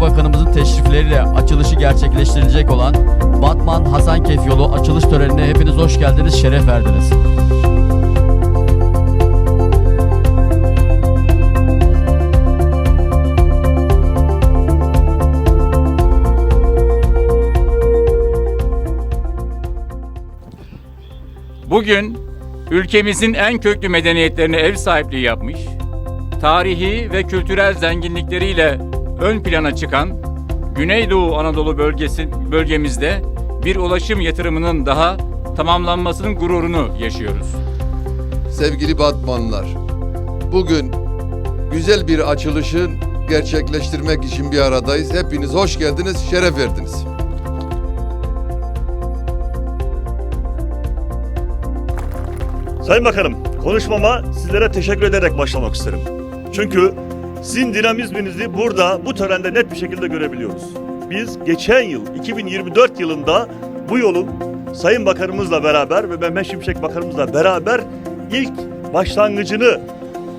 Bakanımızın teşrifleriyle açılışı gerçekleştirilecek olan Batman Hasankeyf yolu açılış törenine hepiniz hoş geldiniz, şeref verdiniz. Bugün ülkemizin en köklü medeniyetlerine ev sahipliği yapmış, tarihi ve kültürel zenginlikleriyle ön plana çıkan Güneydoğu Anadolu bölgesi bölgemizde bir ulaşım yatırımının daha tamamlanmasının gururunu yaşıyoruz. Sevgili Batmanlılar, bugün güzel bir açılışın gerçekleştirmek için bir aradayız. Hepiniz hoş geldiniz, şeref verdiniz. Sayın Bakanım, konuşmama sizlere teşekkür ederek başlamak isterim. Çünkü sizin dinamizminizi burada, bu törende net bir şekilde görebiliyoruz. Biz geçen yıl, 2024 yılında bu yolun Sayın Bakanımızla beraber ve Mehmet Şimşek Bakanımızla beraber ilk başlangıcını,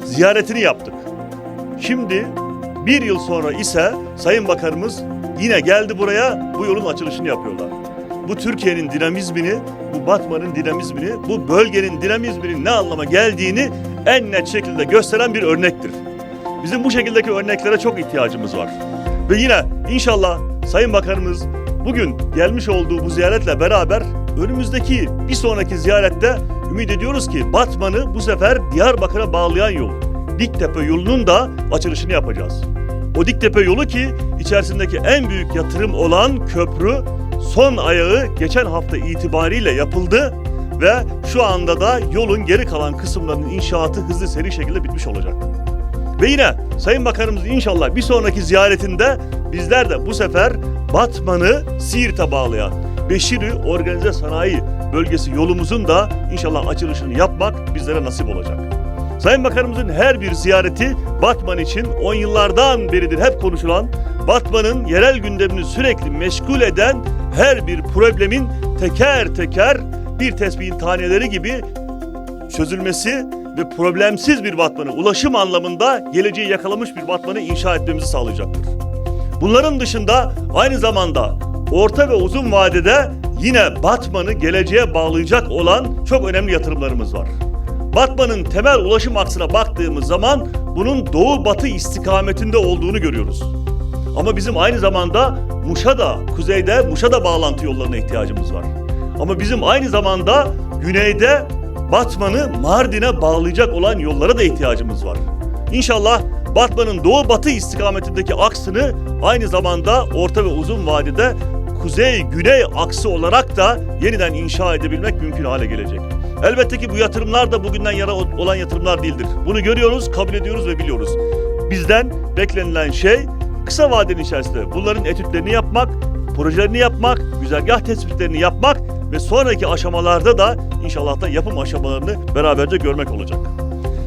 ziyaretini yaptık. Şimdi bir yıl sonra ise Sayın Bakanımız yine geldi buraya bu yolun açılışını yapıyorlar. Bu Türkiye'nin dinamizmini, bu Batman'ın dinamizmini, bu bölgenin dinamizminin ne anlama geldiğini en net şekilde gösteren bir örnektir. Bizim bu şekildeki örneklere çok ihtiyacımız var. Ve yine inşallah Sayın Bakanımız bugün gelmiş olduğu bu ziyaretle beraber önümüzdeki bir sonraki ziyarette ümit ediyoruz ki Batman'ı bu sefer Diyarbakır'a bağlayan yol, Diktepe yolunun da açılışını yapacağız. O Diktepe yolu ki içerisindeki en büyük yatırım olan köprü son ayağı geçen hafta itibariyle yapıldı ve şu anda da yolun geri kalan kısımlarının inşaatı hızlı seri şekilde bitmiş olacak. Ve yine Sayın Bakanımız inşallah bir sonraki ziyaretinde bizler de bu sefer Batman'ı Siirt'e bağlayan Beşiri Organize Sanayi Bölgesi yolumuzun da inşallah açılışını yapmak bizlere nasip olacak. Sayın Bakanımızın her bir ziyareti Batman için 10 yıllardan beridir hep konuşulan, Batman'ın yerel gündemini sürekli meşgul eden her bir problemin teker teker bir tespihin taneleri gibi çözülmesi ve problemsiz bir Batman'ı ulaşım anlamında geleceği yakalamış bir Batman'ı inşa etmemizi sağlayacaktır. Bunların dışında aynı zamanda orta ve uzun vadede yine Batman'ı geleceğe bağlayacak olan çok önemli yatırımlarımız var. Batman'ın temel ulaşım aksına baktığımız zaman bunun doğu batı istikametinde olduğunu görüyoruz. Ama bizim aynı zamanda Muş'a da, kuzeyde Muş'a da bağlantı yollarına ihtiyacımız var. Ama bizim aynı zamanda güneyde Batman'ı Mardin'e bağlayacak olan yollara da ihtiyacımız var. İnşallah Batman'ın doğu batı istikametindeki aksını aynı zamanda orta ve uzun vadede kuzey güney aksı olarak da yeniden inşa edebilmek mümkün hale gelecek. Elbette ki bu yatırımlar da bugünden yana olan yatırımlar değildir. Bunu görüyoruz, kabul ediyoruz ve biliyoruz. Bizden beklenilen şey kısa vadenin içerisinde bunların etütlerini yapmak, projelerini yapmak, güzergah tespitlerini yapmak ve sonraki aşamalarda da inşallah da yapım aşamalarını beraberce görmek olacak.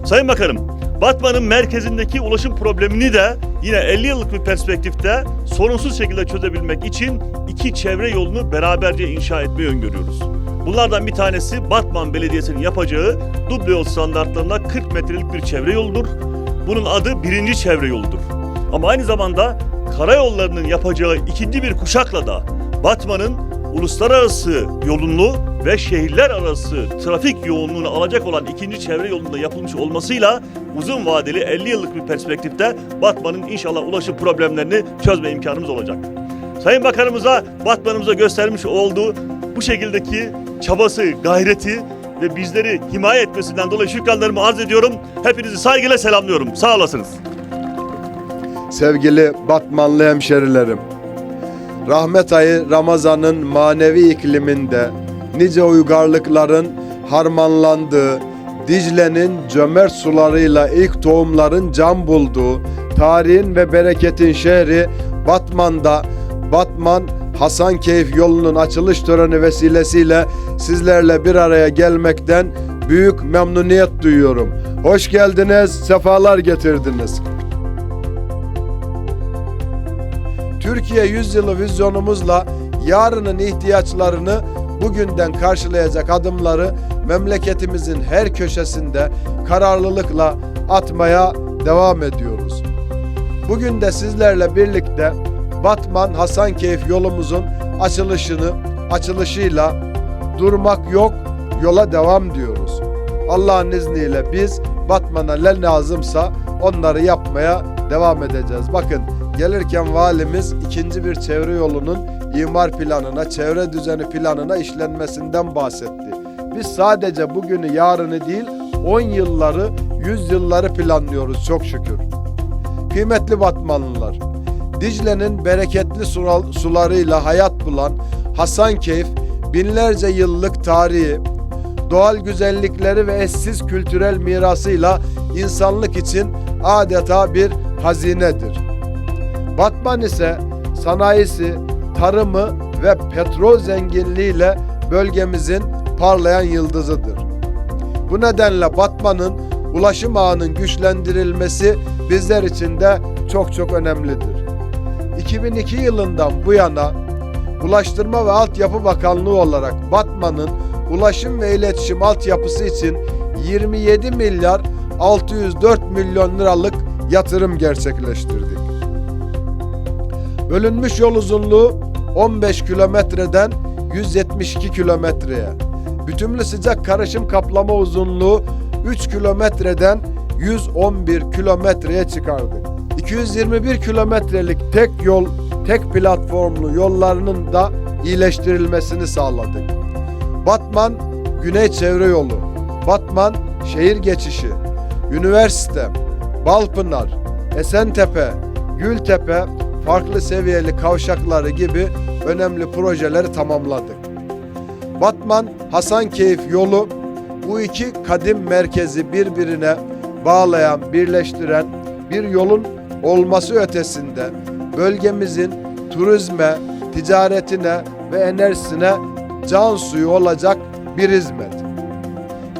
Sayın Bakanım, Batman'ın merkezindeki ulaşım problemini de yine 50 yıllık bir perspektifte sorunsuz şekilde çözebilmek için iki çevre yolunu beraberce inşa etmeyi öngörüyoruz. Bunlardan bir tanesi Batman Belediyesi'nin yapacağı duble yol standartlarında 40 metrelik bir çevre yoludur. Bunun adı birinci çevre yoludur. Ama aynı zamanda karayollarının yapacağı ikinci bir kuşakla da Batman'ın uluslararası yolunu ve şehirler arası trafik yoğunluğunu alacak olan ikinci çevre yolunda yapılmış olmasıyla uzun vadeli 50 yıllık bir perspektifte Batman'ın inşallah ulaşım problemlerini çözme imkanımız olacak. Sayın Bakanımıza, Batman'ımıza göstermiş olduğu bu şekildeki çabası, gayreti ve bizleri himaye etmesinden dolayı şükranlarımı arz ediyorum. Hepinizi saygıyla selamlıyorum. Sağ olasınız. Sevgili Batmanlı hemşerilerim. Rahmet ayı Ramazan'ın manevi ikliminde nice uygarlıkların harmanlandığı, Dicle'nin cömert sularıyla ilk tohumların can bulduğu, tarihin ve bereketin şehri Batman'da Batman Hasankeyf yolunun açılış töreni vesilesiyle sizlerle bir araya gelmekten büyük memnuniyet duyuyorum. Hoş geldiniz, sefalar getirdiniz. Türkiye Yüzyılı vizyonumuzla yarının ihtiyaçlarını bugünden karşılayacak adımları memleketimizin her köşesinde kararlılıkla atmaya devam ediyoruz. Bugün de sizlerle birlikte Batman Hasankeyf yolumuzun açılışını açılışıyla durmak yok yola devam diyoruz. Allah'ın izniyle biz Batman'a ne lazımsa onları yapmaya devam edeceğiz. Bakın gelirken valimiz ikinci bir çevre yolunun imar planına, çevre düzeni planına işlenmesinden bahsetti. Biz sadece bugünü, yarını değil, 10 yılları, 100 yılları planlıyoruz çok şükür. Kıymetli Batmanlılar, Dicle'nin bereketli sularıyla hayat bulan Hasankeyf, binlerce yıllık tarihi, doğal güzellikleri ve eşsiz kültürel mirasıyla insanlık için adeta bir hazinedir. Batman ise sanayisi, tarımı ve petrol zenginliğiyle bölgemizin parlayan yıldızıdır. Bu nedenle Batman'ın ulaşım ağının güçlendirilmesi bizler için de çok çok önemlidir. 2002 yılından bu yana Ulaştırma ve Altyapı Bakanlığı olarak Batman'ın ulaşım ve iletişim altyapısı için 27 milyar 604 milyon liralık yatırım gerçekleştirdik. Bölünmüş yol uzunluğu 15 kilometreden 172 kilometreye, bütünlü sıcak karışım kaplama uzunluğu 3 kilometreden 111 kilometreye çıkardık. 221 kilometrelik tek yol, tek platformlu yollarının da iyileştirilmesini sağladık. Batman Güney Çevre Yolu, Batman Şehir Geçişi, Üniversite, Balpınar, Esentepe, Gültepe farklı seviyeli kavşakları gibi önemli projeleri tamamladık. Batman Hasankeyf yolu bu iki kadim merkezi birbirine bağlayan, birleştiren bir yolun olması ötesinde bölgemizin turizme, ticaretine ve enerjisine can suyu olacak bir hizmet.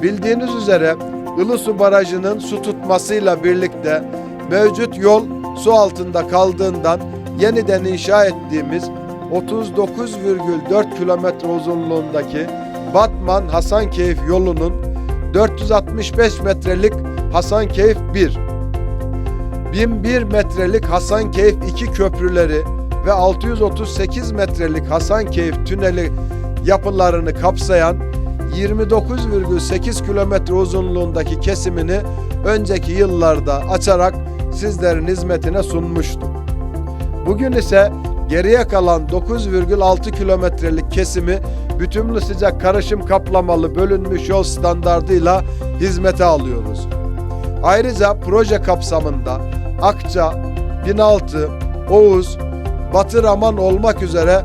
Bildiğiniz üzere Ilısu Barajı'nın su tutmasıyla birlikte mevcut yol su altında kaldığından yeniden inşa ettiğimiz 39,4 kilometre uzunluğundaki Batman Hasankeyf yolunun 465 metrelik Hasankeyf 1, 1001 metrelik Hasankeyf 2 köprüleri ve 638 metrelik Hasankeyf tüneli yapılarını kapsayan 29,8 kilometre uzunluğundaki kesimini önceki yıllarda açarak sizlerin hizmetine sunmuştuk. Bugün ise geriye kalan 9,6 kilometrelik kesimi bütünlü sıcak karışım kaplamalı bölünmüş yol standardıyla hizmete alıyoruz. Ayrıca proje kapsamında Akça, Binaltı, Oğuz, Batı Raman olmak üzere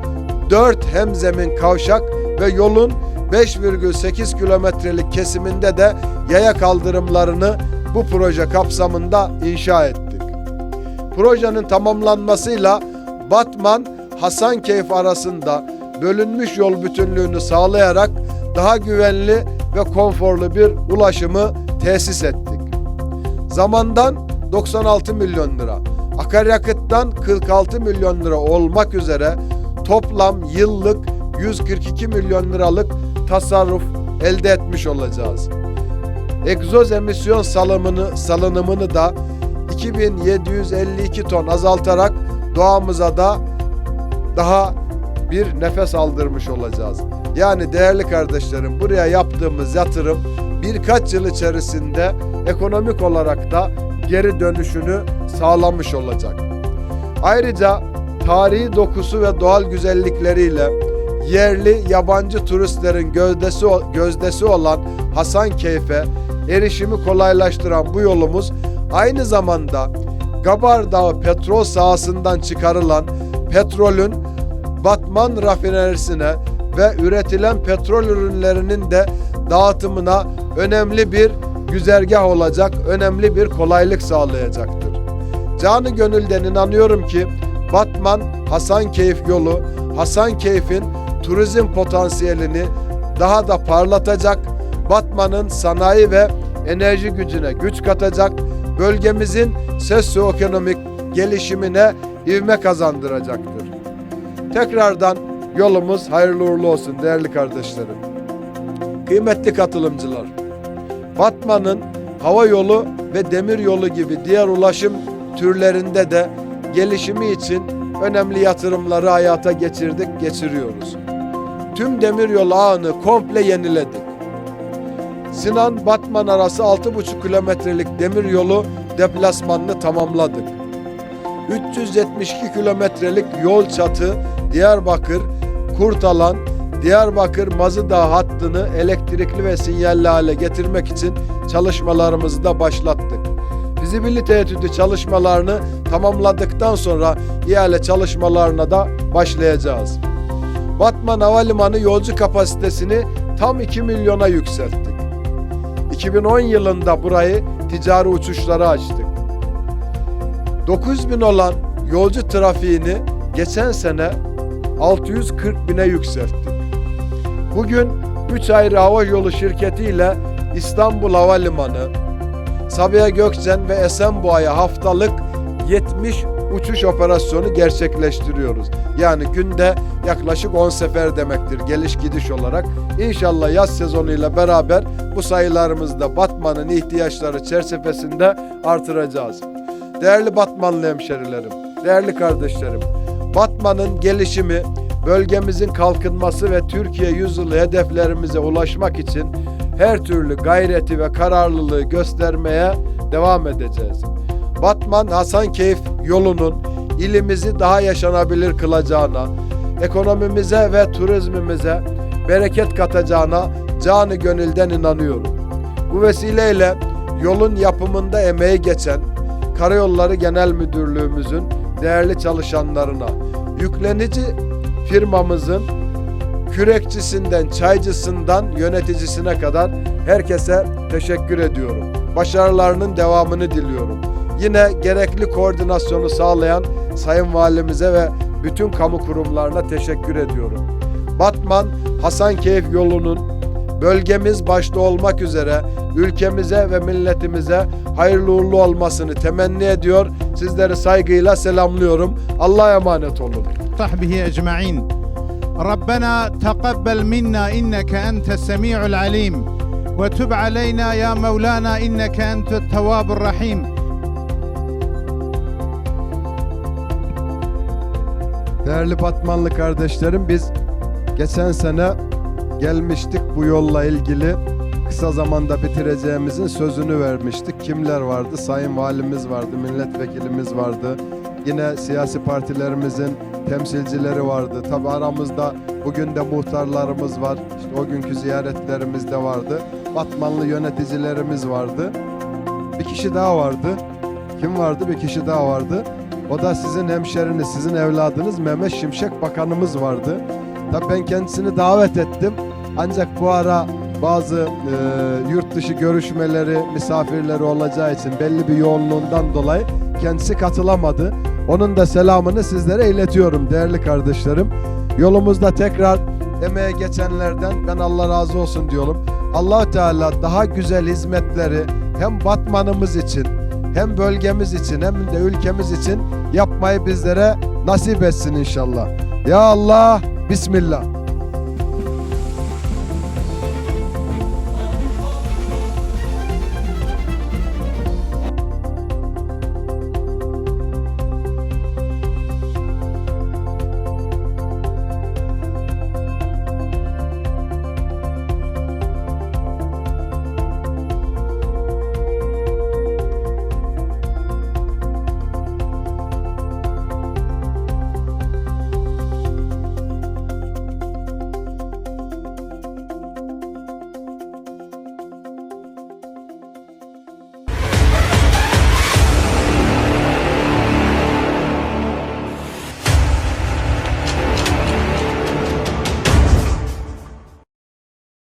4 hemzemin kavşak ve yolun 5,8 kilometrelik kesiminde de yaya kaldırımlarını bu proje kapsamında inşa ettik. Projenin tamamlanmasıyla Batman Hasankeyf arasında bölünmüş yol bütünlüğünü sağlayarak daha güvenli ve konforlu bir ulaşımı tesis ettik. Zamandan 96 milyon lira, akaryakıttan 46 milyon lira olmak üzere toplam yıllık 142 milyon liralık tasarruf elde etmiş olacağız. Egzoz emisyon salımını, salınımını da 2752 ton azaltarak doğamıza da daha bir nefes aldırmış olacağız. Yani değerli kardeşlerim buraya yaptığımız yatırım birkaç yıl içerisinde ekonomik olarak da geri dönüşünü sağlamış olacak. Ayrıca tarihi dokusu ve doğal güzellikleriyle yerli yabancı turistlerin gözdesi gözdesi olan Hasankeyf'e erişimi kolaylaştıran bu yolumuz aynı zamanda Gabar Dağı petrol sahasından çıkarılan petrolün Batman rafinerisine ve üretilen petrol ürünlerinin de dağıtımına önemli bir güzergah olacak, önemli bir kolaylık sağlayacaktır. Canı gönülden inanıyorum ki Batman Hasankeyf yolu Hasankeyf'in turizm potansiyelini daha da parlatacak, Batman'ın sanayi ve enerji gücüne güç katacak, bölgemizin sosyoekonomik gelişimine ivme kazandıracaktır. Tekrardan yolumuz hayırlı uğurlu olsun değerli kardeşlerim. Kıymetli katılımcılar, Batman'ın hava yolu ve demir yolu gibi diğer ulaşım türlerinde de gelişimi için önemli yatırımları hayata geçirdik, geçiriyoruz. Tüm demiryolu ağını komple yeniledik. Sinan Batman arası 6,5 kilometrelik demiryolu deplasmanını tamamladık. 372 kilometrelik yol çatı Diyarbakır Kurtalan Diyarbakır Mazıdağ hattını elektrikli ve sinyalli hale getirmek için çalışmalarımızı da başlattık. Fizibilite etüdü çalışmalarını tamamladıktan sonra ihale çalışmalarına da başlayacağız. Batman Havalimanı yolcu kapasitesini tam 2 milyona yükselttik. 2010 yılında burayı ticari uçuşlara açtık. 9 bin olan yolcu trafiğini geçen sene 640 bine yükselttik. Bugün 3 ayrı hava yolu şirketiyle İstanbul Havalimanı, Sabiha Gökçen ve Esenboğa'ya haftalık 70 uçuş operasyonu gerçekleştiriyoruz. Yani günde yaklaşık 10 sefer demektir geliş gidiş olarak. İnşallah yaz sezonuyla beraber bu sayılarımızı da Batman'ın ihtiyaçları çerçevesinde artıracağız. Değerli Batmanlı hemşerilerim, değerli kardeşlerim, Batman'ın gelişimi, bölgemizin kalkınması ve Türkiye yüzyılı hedeflerimize ulaşmak için her türlü gayreti ve kararlılığı göstermeye devam edeceğiz. Batman Hasankeyf yolunun ilimizi daha yaşanabilir kılacağına, ekonomimize ve turizmimize bereket katacağına canı gönülden inanıyorum. Bu vesileyle yolun yapımında emeği geçen Karayolları Genel Müdürlüğümüzün değerli çalışanlarına, yüklenici firmamızın kürekçisinden, çaycısından yöneticisine kadar herkese teşekkür ediyorum. Başarılarının devamını diliyorum. Yine gerekli koordinasyonu sağlayan Sayın Valimize ve bütün kamu kurumlarına teşekkür ediyorum. Batman Hasankeyf yolunun bölgemiz başta olmak üzere ülkemize ve milletimize hayırlı uğurlu olmasını temenni ediyor. Sizleri saygıyla selamlıyorum. Allah'a emanet olun. وصحبه أجمعين ربنا تقبل منا إنك أنت السميع العليم وتب علينا يا مولانا إنك أنت التواب الرحيم Değerli Batmanlı kardeşlerim biz geçen sene gelmiştik bu yolla ilgili kısa zamanda bitireceğimizin sözünü vermiştik. Kimler vardı? Sayın Valimiz vardı, milletvekilimiz vardı. Yine siyasi partilerimizin temsilcileri vardı. Tabi aramızda bugün de muhtarlarımız var. İşte o günkü ziyaretlerimiz de vardı. Batmanlı yöneticilerimiz vardı. Bir kişi daha vardı. Kim vardı? Bir kişi daha vardı. O da sizin hemşeriniz, sizin evladınız Mehmet Şimşek Bakanımız vardı. Tabii ben kendisini davet ettim. Ancak bu ara bazı e, yurt dışı görüşmeleri, misafirleri olacağı için belli bir yoğunluğundan dolayı kendisi katılamadı. Onun da selamını sizlere iletiyorum değerli kardeşlerim. Yolumuzda tekrar emeğe geçenlerden ben Allah razı olsun diyorum. allah Teala daha güzel hizmetleri hem Batmanımız için hem bölgemiz için hem de ülkemiz için yapmayı bizlere nasip etsin inşallah. Ya Allah, Bismillah.